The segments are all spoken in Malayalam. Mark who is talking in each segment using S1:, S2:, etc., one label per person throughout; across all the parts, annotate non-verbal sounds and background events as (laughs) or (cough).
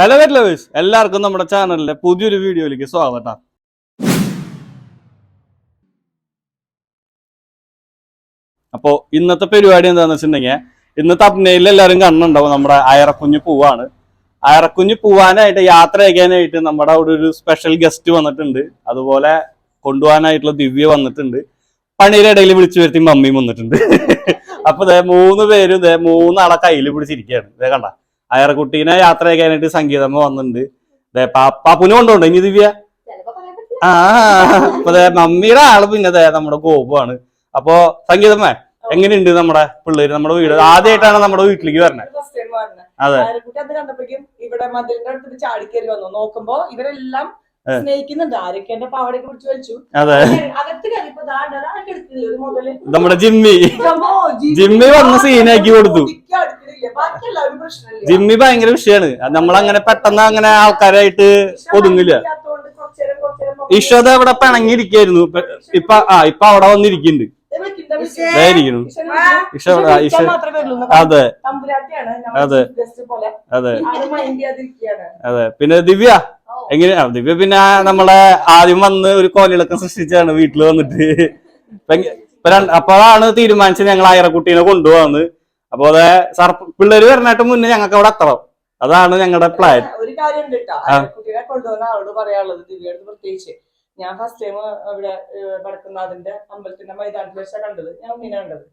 S1: ഹലോ ലവേഴ്സ് എല്ലാവർക്കും നമ്മുടെ ചാനലിലെ പുതിയൊരു വീഡിയോയിലേക്ക് സ്വാഗതം. അപ്പോ ഇന്നത്തെ പരിപാടി എന്താന്ന് വെച്ചിട്ടുണ്ടെങ്കിൽ ഇന്ന് തപ്നയിൽ എല്ലാവരും കണ്ണുണ്ടാവും നമ്മുടെ അയറക്കുഞ്ഞ് പൂവാണ്. അയറക്കുഞ്ഞ് പൂവാനായിട്ട് യാത്ര അയക്കാനായിട്ട് നമ്മുടെ അവിടെ ഒരു സ്പെഷ്യൽ ഗസ്റ്റ് വന്നിട്ടുണ്ട്. അതുപോലെ കൊണ്ടുപോകാനായിട്ടുള്ള ദിവ്യ വന്നിട്ടുണ്ട്. പണിയുടെ ഇടയിൽ വിളിച്ചു വരുത്തി മമ്മിയും വന്നിട്ടുണ്ട്. അപ്പൊ മൂന്ന് പേരും മൂന്നാളെ കയ്യിൽ പിടിച്ചിരിക്കുകയാണ്. ഇതേ കണ്ട? അയറക്കുട്ടീനെ യാത്ര ചെയ്യാനായിട്ട് സംഗീതം വന്നിട്ടുണ്ട്. പാപ്പുനെ കൊണ്ടുണ്ടോ ഇനി ദിവ്യ. ആ അപ്പൊ മമ്മിയുടെ ആൾ പിന്നെ നമ്മുടെ ഗോപുവാണ്. അപ്പൊ സംഗീതമ്മ എങ്ങനെയുണ്ട് നമ്മുടെ പിള്ളേര് നമ്മുടെ വീട്? ആദ്യമായിട്ടാണ് നമ്മുടെ വീട്ടിലേക്ക്
S2: വരണെ.
S1: അതെ.
S2: ഇവിടെ മതിലിന്റെ അടുത്ത് ചാടിക്കേറി വന്നു. നോക്കുമ്പോ ഇവരെല്ലാം. സ്നേഹിക്കുന്നുണ്ട്. ആരൊക്കെ എന്റെ പാവടയൊക്കെ പിടിച്ചു വലിച്ചു
S1: അതെ.
S2: അകത്ത് കയറിയപ്പോ ദാണ്ട ഒരു മുതൽ
S1: നമ്മുടെ ജിമ്മി.
S2: ജിമ്മി
S1: വന്ന് സീനാക്കി കൊടുത്തു. ജിമ്മി ഭയങ്കര വിഷയാണ്. നമ്മളങ്ങനെ പെട്ടെന്ന് അങ്ങനെ ആൾക്കാരായിട്ട് ഒതുങ്ങില്ല.
S2: അവിടെ
S1: ഈശോദ ഇവിടെ പിണങ്ങിയിരിക്കായിരുന്നു. ഇപ്പൊ ഇപ്പൊ ആ ഇപ്പൊ അവിടെ വന്നിരിക്കുന്നുണ്ട്. ഇരിക്കുന്നു.
S2: മാത്രമേ വരുള്ളൂ.
S1: അതെ.
S2: തമ്പുരാട്ടിയാണ്
S1: അതെ. അതെ. അതെ. പിന്നെ ദിവ്യ? എങ്ങനെയാ ദിവ്യ പിന്നെ നമ്മളെ ആദ്യം വന്ന് ഒരു കോലിളക്കം സൃഷ്ടിച്ചാണ് വീട്ടിൽ വന്നിട്ട്. അപ്പോഴാണ് തീരുമാനിച്ചത് ഞങ്ങൾ അയറക്കുട്ടീനെ കൊണ്ടുപോകാന്ന് അപ്പൊ അതെ സർ പിള്ളേര് വരണായിട്ട് മുന്നേ ഞങ്ങൾക്ക് അവിടെ എത്തണം. അതാണ് ഞങ്ങളുടെ പ്ലാൻ
S2: ഒരു കാര്യം ഉണ്ട് കേട്ടോ. കുട്ടികളെ കൊണ്ടുവന്ന ആളോട് പറയാനുള്ളത് ദിവ്യയോട് പ്രത്യേകിച്ച്. ഞാൻ ഫസ്റ്റ് ടൈം ഇവിടെ വടക്കുന്നാഥിന്റെ അമ്പലത്തിന്റെ മൈതാനത്തിൽ വെച്ചാ കണ്ടത്. ഞാൻ ഉമ്മീനെ കണ്ടത്.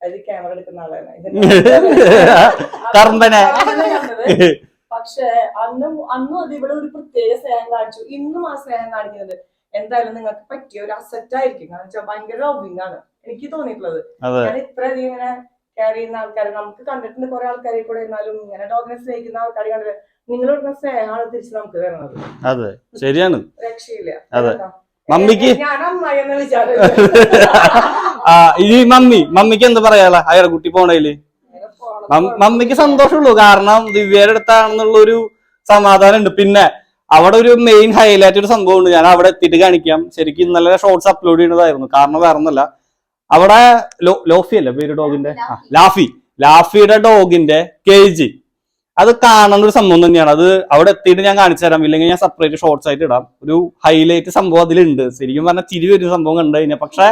S2: അതിൽ ക്യാമറ എടുക്കുന്ന ആളാണ്. (laughs) കണ്ടത്. പക്ഷേ അന്നും അന്നും അത് ഇവിടെ ഒരു പ്രത്യേക സ്നേഹം കാണിച്ചു. ഇന്നും ആ സ്നേഹം കാണിക്കുന്നത്. എന്തായാലും നിങ്ങൾക്ക് പറ്റിയ ഒരു അസറ്റ് ആയിരിക്കും. കാരണം വെച്ചാൽ ഭയങ്കര ലവിങ് ആണ്. എനിക്ക് തോന്നിയിട്ടുള്ളത്. ഞാൻ ഇത്രയധികം ഇങ്ങനെ കെയർ ചെയ്യുന്ന ആൾക്കാർ നമുക്ക് കണ്ടിട്ടുണ്ട് കുറെ ആൾക്കാരെ കൂടെ എന്നാലും ഇങ്ങനെ ഡോഗിനെ സ്നേഹിക്കുന്ന ആൾക്കാരെ കണ്ടിട്ട് നിങ്ങൾ കൊടുക്കുന്ന സ്നേഹമാണ് തിരിച്ച് നമുക്ക് തരുന്നത്
S1: അതെ. ശരിയാണ്.
S2: രക്ഷയില്ല.
S1: അതെ. മമ്മിക്ക്?
S2: ഞാൻ അമ്മ എന്ന് വിചാരിച്ചു (laughs)
S1: ആ ഈ മമ്മി. മമ്മിക്ക് എന്ത് അയാളെ കുട്ടി പോണേൽ? മമ്മിക്ക് സന്തോഷമുള്ളൂ. കാരണം ദിവ്യയുടെ അടുത്താണെന്നുള്ള ഒരു സമാധാനം ഉണ്ട് പിന്നെ അവിടെ ഒരു മെയിൻ ഹൈലൈറ്റ് ഒരു സംഭവം ഉണ്ട് ഞാൻ അവിടെ എത്തിയിട്ട് കാണിക്കാം. ശരിക്കും ഇന്നലെ ഷോർട്സ് അപ്ലോഡ് ചെയ്യുന്നതായിരുന്നു കാരണം വേറെ ഒന്നല്ല അവിടെ ലോഫി അല്ലേ? പേര് ഡോഗിന്റെ? ലാഫി. ലാഫിയുടെ ഡോഗിന്റെ കേജ് അത് കാണുന്ന ഒരു സംഭവം തന്നെയാണ്. അത് അവിടെ എത്തിയിട്ട് ഞാൻ കാണിച്ചു തരാം. ഇല്ലെങ്കിൽ ഞാൻ സെപ്പറേറ്റ് ഷോർട്സ് ആയിട്ട് ഇടാം. ഒരു ഹൈലൈറ്റ് സംഭവം അതിലുണ്ട്. ശരിക്കും പറഞ്ഞാൽ ചിരി വരുന്ന സംഭവം കണ്ടു കഴിഞ്ഞാൽ. പക്ഷെ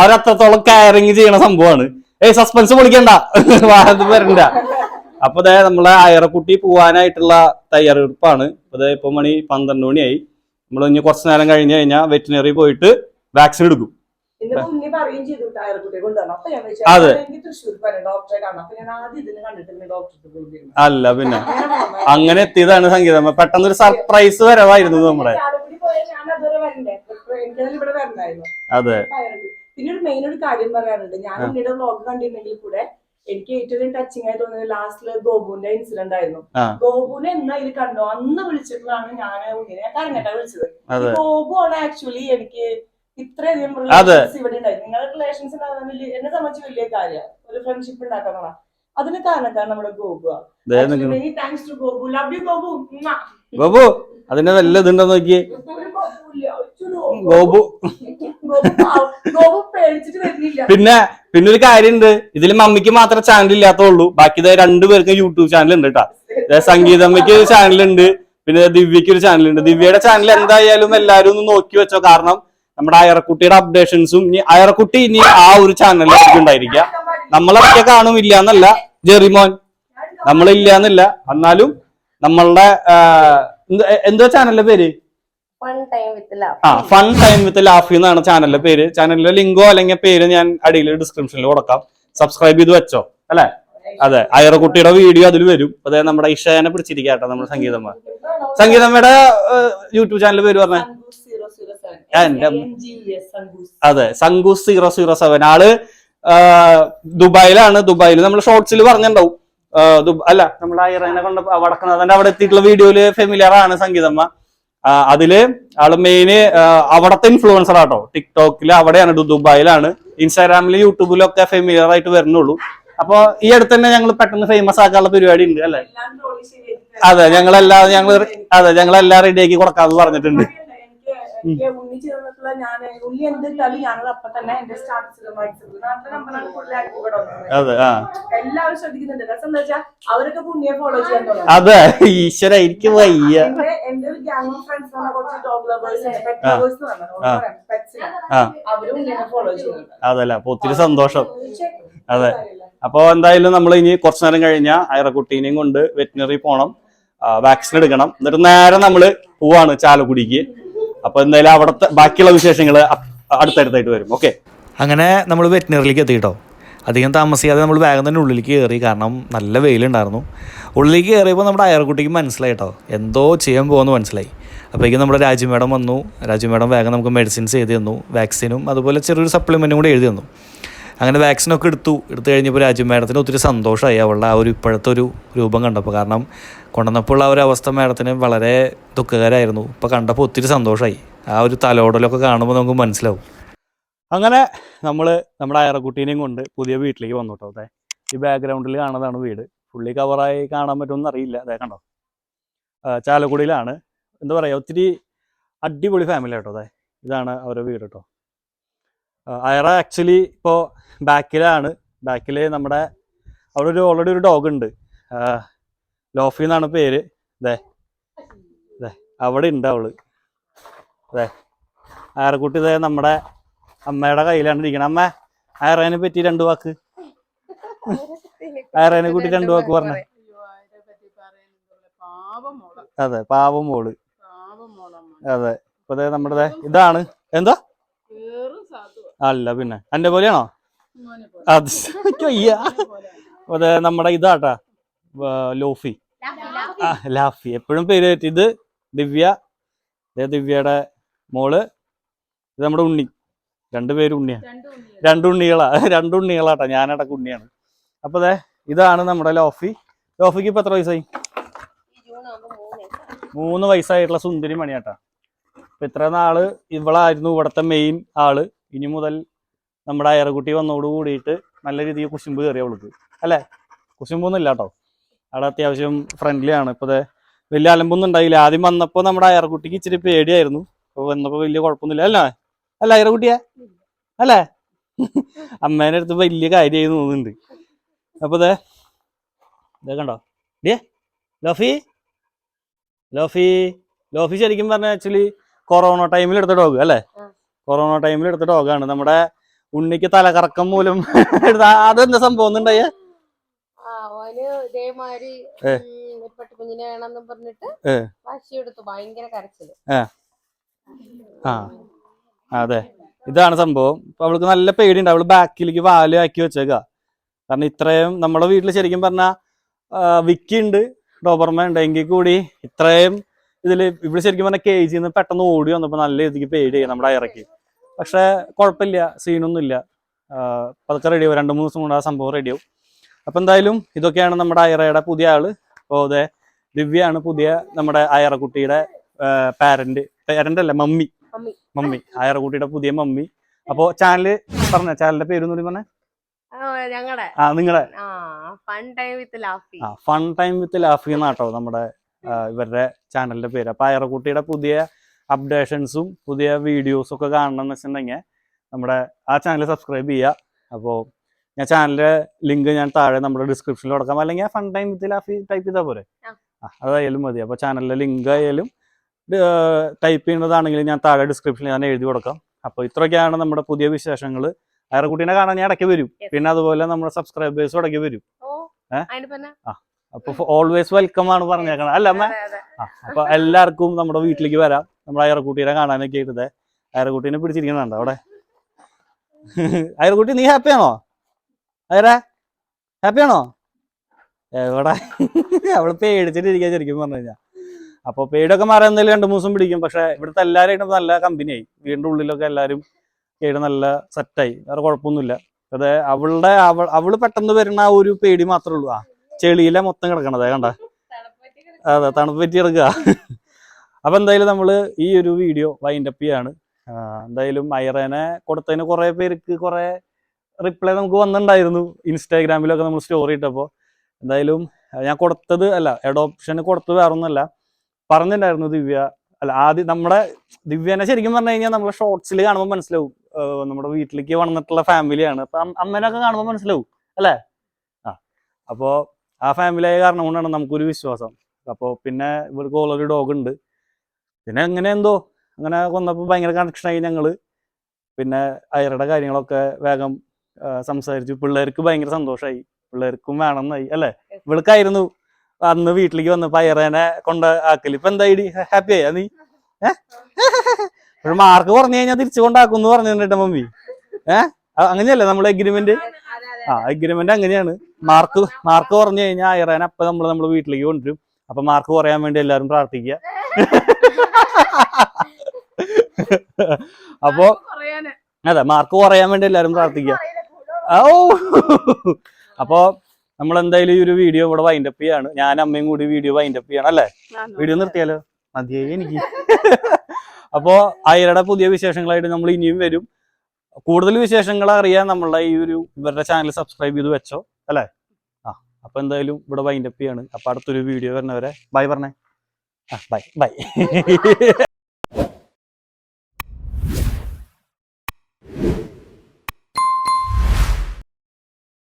S1: അവരത്രത്തോളം കയറിങ് കെയറിങ് ചെയ്യണ സംഭവമാണ്. ഏയ് സസ്പെൻസ് പൊളിക്കണ്ട. വാഹനത്ത് വരണ്ട. അപ്പൊ അതെ നമ്മളെ അയറക്കുട്ടി പോവാനായിട്ടുള്ള തയ്യാറെടുപ്പാണ്. അതെ ഇപ്പൊ മണി പന്ത്രണ്ട് മണിയായി. നമ്മൾ ഇനി കുറച്ച് നേരം കഴിഞ്ഞ് കഴിഞ്ഞാൽ വെറ്റിനറി പോയിട്ട് വാക്സിൻ എടുക്കും. അതെ. അല്ല പിന്നെ.
S2: അങ്ങനെ
S1: എത്തിയതാണ് സംഗീതം. പെട്ടെന്ന് ഒരു സർപ്രൈസ് വരവായിരുന്നു നമ്മുടെ. അതെ.
S2: പിന്നെ ഒരു മെയിൻ ഒരു കാര്യം പറയാനുണ്ട്. ഞാൻ
S1: പിന്നീട്
S2: വ്ളോഗ് വ്ലോഗ് കണ്ടിരുന്നെങ്കിൽ കൂടെ എനിക്ക് ഏറ്റവും ടച്ചിങ് ആയി തോന്നിയത് ലാസ്റ്റിൽ ഗോപുവിന്റെ ഇൻസിഡന്റ് ആയിരുന്നു.
S1: ഗോപുനെ
S2: ഗോപുവിനെ എന്നാ ഇത് കണ്ടോ? അന്ന് വിളിച്ചിട്ടാണ് ഞാൻ ഉണ്ണിനെ കരഞ്ഞിട്ടാ വിളിച്ചത്. ഗോപു ആണ് ആക്ച്വലി എനിക്ക് ഇത്രയധികം. റിലേഷൻസ് ഇവിടെ ഉണ്ടായി നിങ്ങളുടെ റിലേഷൻസ് ഉണ്ടാകുന്ന എന്നെ സംബന്ധിച്ച് വലിയ കാര്യമാണ് ഒരു ഫ്രണ്ട്ഷിപ്പ് ഉണ്ടാക്കാൻ അതിന് കാരണക്കാരൻ നമ്മുടെ Gopu thanks to Gopu. Love you Gopu.
S1: Gopu അതിന്റെ നല്ല ഇതുണ്ടോ നോക്കിയേ?
S2: ഗോപു.
S1: പിന്നെ പിന്നെ ഒരു കാര്യമുണ്ട് ഇതിൽ മമ്മിക്ക് മാത്രമേ ചാനൽ ഇല്ലാത്തുള്ളൂ. ബാക്കി ദേ രണ്ടുപേർക്കും യൂട്യൂബ് ചാനൽ ഉണ്ട് കേട്ടാ സംഗീതമ്മയ്ക്ക് ഒരു ചാനൽ ഉണ്ട് പിന്നെ ദിവ്യക്ക് ഒരു ചാനൽ ഉണ്ട് ദിവ്യയുടെ ചാനൽ എന്തായാലും എല്ലാരും ഒന്ന് നോക്കി വെച്ചോ. കാരണം നമ്മുടെ അയറക്കുട്ടിയുടെ അപ്ഡേഷൻസും ഇനി അയറക്കുട്ടി ഇനി ആ ഒരു ചാനലിൽ ഉണ്ടായിരിക്കുക. നമ്മളൊക്കെ കാണും ഇല്ല എന്നല്ല ജെറിമോൻ നമ്മളില്ല എന്നല്ല എന്നാലും നമ്മളുടെ എന്തോ ചാനലിന്റെ പേര്? ആ ഫൺ ടൈം വിത്ത് ലാഫി എന്നാണ് ചാനലിന്റെ പേര്. ചാനലിലെ ലിങ്കോ അല്ലെങ്കിൽ പേര് ഞാൻ അടിയിൽ ഡിസ്ക്രിപ്ഷനിൽ കൊടുക്കാം. സബ്സ്ക്രൈബ് ചെയ്ത് വെച്ചോ അല്ലെ? അതെ അയറക്കുട്ടിയുടെ വീഡിയോ അതിൽ വരും. അതെ നമ്മുടെ ഇഷനെ പിടിച്ചിരിക്കട്ടെ നമ്മുടെ സംഗീതമ്മ. സംഗീതമ്മയുടെ യൂട്യൂബ് ചാനൽ പേര് പറഞ്ഞേ?
S2: സങ്കൂസ് 007.
S1: ആ,
S2: എന്റെ സങ്കൂസ്.
S1: അതെ സംഗൂസ് സീറോ സീറോ സെവൻ ആൾ ദുബായിലാണ്. ദുബായിൽ നമ്മൾ ഷോർട്സിൽ പറഞ്ഞിട്ടുണ്ടാവും. അല്ല നമ്മുടെ അയറനെ കൊണ്ട് വടക്കുന്നത് അവിടെ എത്തിയിട്ടുള്ള വീഡിയോയിൽ ഫെമിലിയർ ആണ് സംഗീതമ്മ. അതിൽ ആൾ മെയിൻ അവിടത്തെ ഇൻഫ്ലുവൻസർ ആട്ടോ. ടിക്ടോക്കിൽ അവിടെയാണ് ദുബായിലാണ്. ഇൻസ്റ്റാഗ്രാമിലും യൂട്യൂബിലൊക്കെ ഫെമിലിയർ ആയിട്ട് വരുന്നുള്ളൂ. അപ്പൊ ഈ അടുത്ത് തന്നെ ഞങ്ങൾ പെട്ടെന്ന് ഫേമസ് ആക്കാനുള്ള പരിപാടി ഉണ്ട് അല്ലെ. അതെ ഞങ്ങളെല്ലാം ഞങ്ങൾ അതെ. ഞങ്ങളെല്ലാം റെഡിയാക്കി കൊടുക്കാന്ന് പറഞ്ഞിട്ടുണ്ട്.
S2: എനിക്ക് എനിക്ക് ഉണ്ണി ഞാൻ ഉള്ളി എന്ത് ഇട്ടാലും ഞാനത് അപ്പൊ തന്നെ എന്റെ സ്റ്റാറ്റസിലും വാട്സപ്പിലും നാട്ടിലെ നമ്പറാണ് കൂടുതൽ ആക്റ്റീവ് ഇവിടെ വന്നത് എല്ലാവരും ശ്രദ്ധിക്കുന്നുണ്ട്. രസം എന്താ വെച്ചാൽ അവരൊക്കെ പുണ്യെ ഫോളോ ചെയ്യാൻ തുടങ്ങി.
S1: അതെ ഈശ്വര എനിക്ക് വയ്യ.
S2: എന്റെ ഒരു ഗ്യാങ് ഓഫ് ഫ്രണ്ട്സ് കുറച്ച് ഡോഗ് ലവേഴ്സ് പെറ്റ് ലവേഴ്സ്
S1: ആ.
S2: അവരും ഫോളോ ചെയ്യുന്നുണ്ട്.
S1: അതല്ല അപ്പൊ ഒത്തിരി സന്തോഷം. അതെ.
S2: അപ്പോൾ
S1: അപ്പൊ എന്തായാലും നമ്മൾ ഇനി കുറച്ചു നേരം കഴിഞ്ഞാൽ അയറക്കുട്ടീനെയും കൊണ്ട് വെറ്റിനറി പോണം. വാക്സിൻ എടുക്കണം. എന്നിട്ട് നേരെ നമ്മൾ പോവാണ് ചാലക്കുടിക്ക്. അപ്പൊ എന്തായാലും അവിടുത്തെ ബാക്കിയുള്ള വിശേഷങ്ങൾ അടുത്തടുത്തായിട്ട് വരും. ഓക്കെ അങ്ങനെ നമ്മൾ വെറ്റിനറിയിലേക്ക് എത്തിയിട്ടോ? അധികം താമസിക്കാതെ നമ്മൾ വേഗം തന്നെ ഉള്ളിലേക്ക് കയറി കാരണം നല്ല വെയിലുണ്ടായിരുന്നു. ഉള്ളിലേക്ക് കയറിയപ്പോൾ നമ്മുടെ അയർക്കുട്ടിക്ക് മനസ്സിലായി കേട്ടോ എന്തോ ചെയ്യാൻ പോകുമെന്ന് മനസ്സിലായി. അപ്പോഴേക്കും നമ്മുടെ രാജു മേഡം വന്നു. രാജു മേഡം വേഗം നമുക്ക് മെഡിസിൻസ് എഴുതി തന്നു. വാക്സിനും അതുപോലെ ചെറിയൊരു സപ്ലിമെന്റും കൂടി എഴുതി തന്നു. അങ്ങനെ വാക്സിനൊക്കെ എടുത്തു. എടുത്തു കഴിഞ്ഞപ്പോൾ രാജു മാഡത്തിന് ഒത്തിരി സന്തോഷമായി അവളുടെ ആ ഒരു ഇപ്പോഴത്തെ ഒരു രൂപം കണ്ടപ്പോൾ. കാരണം കൊണ്ടുവന്നപ്പോൾ ആ ഒരു അവസ്ഥ മാഡത്തിന് വളരെ ദുഃഖകരമായിരുന്നു. ഇപ്പോൾ കണ്ടപ്പോൾ ഒത്തിരി സന്തോഷമായി. ആ ഒരു തലോടലൊക്കെ കാണുമ്പോൾ നമുക്ക് മനസ്സിലാവും. അങ്ങനെ നമ്മൾ നമ്മുടെ അയറക്കുട്ടീനെയും കൊണ്ട് പുതിയ വീട്ടിലേക്ക് വന്നു കേട്ടോ അതെ ഈ ബാക്ക്ഗ്രൗണ്ടിൽ കാണുന്നതാണ് വീട്. ഫുള്ളി കവറായി കാണാൻ പറ്റുമെന്ന് അറിയില്ല. അതെ കണ്ടോ? ചാലക്കുടിയിലാണ്. എന്താ പറയുക ഒത്തിരി അടിപൊളി ഫാമിലി കേട്ടോ അതെ ഇതാണ് അവരുടെ വീട് കേട്ടോ അയറ ആക്ച്വലി ഇപ്പോൾ ബാക്കിലാണ്. ബാക്കിൽ നമ്മുടെ അവിടെ ഒരു ഓൾറെഡി ഒരു ഡോഗ് ഉണ്ട്. ലോഫി എന്നാണ് പേര്. ഇതേ ഇതേ അവിടെ ഉണ്ട് അവൾ. അതെ അയറക്കുട്ടി ഇതേ നമ്മുടെ അമ്മയുടെ കയ്യിലാണ് ഇരിക്കണം. അമ്മ അയറേനെ പറ്റി രണ്ട് വാക്ക്. അയറേനെ കൂട്ടി രണ്ട് വാക്ക് പറഞ്ഞേ. അതെ പാവം മോൾ.
S3: പാവം മോളമ്മ.
S1: അതെ ഇപ്പൊ നമ്മുടെ ഇതാണ്. എന്താ. അല്ല പിന്നെ. എന്റെ പോലെയാണോ. അത് അതെ നമ്മുടെ ഇതാട്ടാ. ലോഫി. ലാഫി. എപ്പോഴും പേര്. ഇത് ദിവ്യ ദിവ്യയുടെ മോൾ. ഇത് നമ്മുടെ ഉണ്ണി. രണ്ടുപേരും
S3: ഉണ്ണിയാണ്?
S1: രണ്ടുണ്ണികളാ രണ്ടുണ്ണികളാട്ടാ ഞാനടക്ക ഉണ്ണിയാണ്. അപ്പൊ അതെ ഇതാണ് നമ്മുടെ ലോഫി. ലോഫിക്ക് ഇപ്പൊ എത്ര വയസ്സായി.
S4: മൂന്ന്
S1: വയസ്സായിട്ടുള്ള സുന്ദരി മണിയാട്ടാ ഇപ്പൊ ഇത്ര നാൾ ഇവളായിരുന്നു ഇവിടത്തെ മെയിൻ ആൾ. ഇനി മുതൽ നമ്മുടെ അയറക്കുട്ടി വന്നോട് കൂടിയിട്ട് നല്ല രീതിയിൽ കുശുമ്പ് കയറി അവൾക്ക് അല്ലേ? കുശുമ്പൊന്നും ഇല്ല കേട്ടോ അവിടെ അത്യാവശ്യം ഫ്രണ്ട്ലി ആണ്. ഇപ്പോൾ വലിയ അലമ്പൊന്നും ഉണ്ടായില്ല. ആദ്യം വന്നപ്പോൾ നമ്മുടെ അയറക്കുട്ടിക്ക് ഇച്ചിരി പേടിയായിരുന്നു. അപ്പോൾ വന്നപ്പോൾ വലിയ കുഴപ്പമൊന്നുമില്ല. അല്ലേ? അല്ല അയറക്കുട്ടിയാ അല്ലേ? അമ്മേന്റെ അടുത്ത് വലിയ കാര്യമായി തോന്നുന്നുണ്ട്. അപ്പോൾ ദേ ദേ കണ്ടോ? ഡേ ലോഫി ലോഫി ലോഫി ശരിക്കും പറഞ്ഞാൽ ആക്ച്വലി കൊറോണ ടൈമിൽ എടുത്ത ഡോഗ് അല്ലേ. കൊറോണ ടൈമിൽ എടുത്ത ഡോഗാണ് നമ്മുടെ ഉണ്ണിക്ക് തലകറക്കം മൂലം (laughs) അതെന്താ സംഭവം
S4: ഇതേമാതിരി പട്ടുകുഞ്ഞിനെ വേണമെന്ന് പറഞ്ഞിട്ട് ഭയങ്കര കരച്ചിൽ.
S1: ആ. അതെ. ഇതാണ് സംഭവം. അവൾക്ക് നല്ല പേടിയുണ്ട്. അവൾ ബാക്കിലേക്ക് വാൽ ആക്കി വെച്ചേക്ക. കാരണം ഇത്രയും നമ്മുടെ വീട്ടിൽ ശരിക്കും പറഞ്ഞാ വിക്കിണ്ട് ഡോബർമ ഉണ്ട് എങ്കിൽ കൂടി ഇത്രയും ഇതിൽ ഇവിടെ ശരിക്കും പറഞ്ഞാൽ കെ ജിന്ന് പെട്ടെന്ന് ഓടി വന്നപ്പോ നല്ല രീതിക്ക് പേടിയായി നമ്മുടെ അയറക്കി പക്ഷെ കുഴപ്പമില്ല സീനൊന്നുമില്ല. പതുക്കെ റെഡിയാവും രണ്ട് മൂന്ന് ദിവസം കൊണ്ട് ആ സംഭവം റെഡിയാവും അപ്പം എന്തായാലും ഇതൊക്കെയാണ് നമ്മുടെ അയറയുടെ പുതിയ ആൾ. അപ്പോൾ അതെ ദിവ്യയാണ് പുതിയ നമ്മുടെ അയറക്കുട്ടിയുടെ പാരന്റ് പാരന്റ് അല്ല മമ്മി.
S4: മമ്മി.
S1: അയറക്കുട്ടിയുടെ പുതിയ മമ്മി. അപ്പോ ചാനൽ പറഞ്ഞ? ചാനലിന്റെ പേര് പറഞ്ഞ?
S4: ആ ഞങ്ങടെ.
S1: ആ നിങ്ങളുടെ
S4: ഫൺ ടൈം വിത്ത് ലാഫി
S1: ആ ഫൺ ടൈം വിത്ത് ലാഫി എന്നാട്ടോ നമ്മുടെ ഇവരുടെ ചാനലിന്റെ പേര്. അപ്പൊ അയറക്കുട്ടിയുടെ പുതിയ അപ്ഡേഷൻസും പുതിയ വീഡിയോസും ഒക്കെ കാണണം എന്ന് വെച്ചിട്ടുണ്ടെങ്കിൽ നമ്മുടെ ആ ചാനൽ സബ്സ്ക്രൈബ് ചെയ്യുക. അപ്പോൾ ഞാൻ ചാനലിന്റെ ലിങ്ക് ഞാൻ താഴെ നമ്മുടെ ഡിസ്ക്രിപ്ഷനിൽ കൊടുക്കാം. അല്ലെങ്കിൽ fun time with Laffy type ചെയ്താൽ പോരെ.
S4: ആ.
S1: ആ അതായാലും മതി. അപ്പോൾ ചാനലിലെ ലിങ്ക് ആയാലും ടൈപ്പ് ചെയ്യുന്നതാണെങ്കിൽ ഞാൻ താഴെ ഡിസ്ക്രിപ്ഷനിൽ ഞാൻ എഴുതി കൊടുക്കാം. അപ്പോൾ ഇത്രയൊക്കെയാണ് നമ്മുടെ പുതിയ വിശേഷങ്ങൾ അയറക്കുട്ടീനെ കാണാൻ ഞാൻ ഇടയ്ക്ക് വരും. പിന്നെ അതുപോലെ നമ്മുടെ സബ്സ്ക്രൈബേഴ്സും ഇടയ്ക്ക് വരും.
S4: ഓ
S1: ഏ? അപ്പൊ ഓൾവേസ് വെൽക്കം ആണ് പറഞ്ഞേക്കണം അല്ല അമ്മ? അപ്പൊ എല്ലാവർക്കും നമ്മുടെ വീട്ടിലേക്ക് വരാം. നമ്മുടെ അയറക്കുട്ടീനെ കാണാനൊക്കെ ആയിട്ട് അയറക്കുട്ടീനെ പിടിച്ചിരിക്കുന്നുണ്ട് അവിടെ. അയറക്കുട്ടി നീ ഹാപ്പിയാണോ അയറ ഹാപ്പിയാണോ എവിടെ? അവൾ പേടിച്ചിട്ടിരിക്കാൻ ശരിക്കും പറഞ്ഞു കഴിഞ്ഞാൽ അപ്പൊ പേടിയൊക്കെ മാറാൻ എന്തായാലും രണ്ടു മൂന്ന് ദിവസം പിടിക്കും. പക്ഷെ ഇവിടുത്തെ എല്ലാവരായിട്ടും നല്ല കമ്പനിയായി വീടിന്റെ ഉള്ളിലൊക്കെ എല്ലാരും കേട് നല്ല സെറ്റായി വേറെ കുഴപ്പമൊന്നുമില്ല. അതെ അവളുടെ അവൾ അവൾ പെട്ടെന്ന് വരുന്ന ആ ഒരു പേടി മാത്രമേ ഉള്ളൂ. ആ ചെളിയിലെ മൊത്തം കിടക്കണത് കണ്ട. അതെ തണുപ്പ് പറ്റി കിടക്കുക. അപ്പൊ എന്തായാലും നമ്മൾ ഈ ഒരു വീഡിയോ വൈൻഡ് അപ്പ് ചെയ്യാണ്. എന്തായാലും ഐറേനെ കൊടുത്തതിന് കുറെ പേർക്ക് കുറെ റിപ്ലൈ നമുക്ക് വന്നിട്ടുണ്ടായിരുന്നു. ഇൻസ്റ്റാഗ്രാമിലൊക്കെ നമ്മൾ സ്റ്റോറി ഇട്ടപ്പോൾ എന്തായാലും ഞാൻ കൊടുത്തത് അല്ല അഡോപ്ഷന് കൊടുത്തത് വേറെ ഒന്നല്ല പറഞ്ഞിട്ടുണ്ടായിരുന്നു ദിവ്യ. അല്ല ആദ്യം നമ്മുടെ ദിവ്യനെ ശരിക്കും പറഞ്ഞു കഴിഞ്ഞാൽ നമ്മളെ ഷോർട്സിൽ കാണുമ്പോൾ മനസ്സിലാവും. നമ്മുടെ വീട്ടിലേക്ക് വന്നിട്ടുള്ള ഫാമിലിയാണ് അപ്പൊ അമ്മേനൊക്കെ കാണുമ്പോൾ മനസ്സിലാവും അല്ലേ? ആ അപ്പോ ആ ഫാമിലി ആയ കാരണം കൊണ്ടാണ് നമുക്കൊരു വിശ്വാസം. അപ്പോൾ പിന്നെ ഇവർക്ക് ഓൾറെഡി ഡോഗ് ഉണ്ട്. പിന്നെ അങ്ങനെ എന്തോ അങ്ങനെ കൊന്നപ്പോൾ ഭയങ്കര കണക്ഷനായി ഞങ്ങൾ പിന്നെ അയറുടെ കാര്യങ്ങളൊക്കെ വേഗം സംസാരിച്ചു. പിള്ളേർക്ക് ഭയങ്കര സന്തോഷമായി പിള്ളേർക്കും വേണമെന്നായി അല്ലേ? ഇവൾക്കായിരുന്നു അന്ന് വീട്ടിലേക്ക് വന്ന അയറേനെ കൊണ്ട് ആക്കൽ. ഇപ്പൊ എന്തായി ഹാപ്പി ആയാ നീ? ഏഹ് മാർക്ക് കുറഞ്ഞു കഴിഞ്ഞാൽ തിരിച്ചു കൊണ്ടാക്കും എന്ന് പറഞ്ഞിട്ടുണ്ട് മമ്മി? ഏഹ് അങ്ങനെയല്ലേ നമ്മളെ എഗ്രിമെന്റ് ആ അഗ്രിമെന്റ് അങ്ങനെയാണ്. മാർക്ക് മാർക്ക് കുറഞ്ഞു കഴിഞ്ഞാൽ അയറേനെ അപ്പൊ നമ്മൾ നമ്മുടെ വീട്ടിലേക്ക് കൊണ്ടുവരും. അപ്പൊ മാർക്ക് കുറയാൻ വേണ്ടി എല്ലാവരും പ്രാർത്ഥിക്കുക (laughs) അപ്പോ അതെ മാർക്ക് കുറയാൻ വേണ്ടി എല്ലാവരും പ്രാർത്ഥിക്കുക ഓ അപ്പോ നമ്മൾ എന്തായാലും ഈ ഒരു വീഡിയോ ഇവിടെ വൈൻഡപ്പ് ചെയ്യാണ്. ഞാൻ അമ്മയും കൂടി വീഡിയോ വൈൻഡപ്പ് ചെയ്യണം അല്ലേ? വീഡിയോ നിർത്തിയാലോ? മതിയായി എനിക്ക്. (laughs) അപ്പോ അയരുടെ പുതിയ വിശേഷങ്ങളായിട്ട് നമ്മൾ ഇനിയും വരും. കൂടുതൽ വിശേഷങ്ങൾ അറിയാൻ നമ്മളെ ഈ ഒരു ഇവരുടെ ചാനൽ സബ്സ്ക്രൈബ് ചെയ്ത് വെച്ചോ അല്ലേ? ആ അപ്പൊ എന്തായാലും ഇവിടെ വൈൻഡപ്പ് ചെയ്യാണ്. അപ്പൊ അടുത്തൊരു വീഡിയോ വരുന്നവരെ ബൈ പറഞ്ഞേ. ആ ബൈ ബൈ (laughs)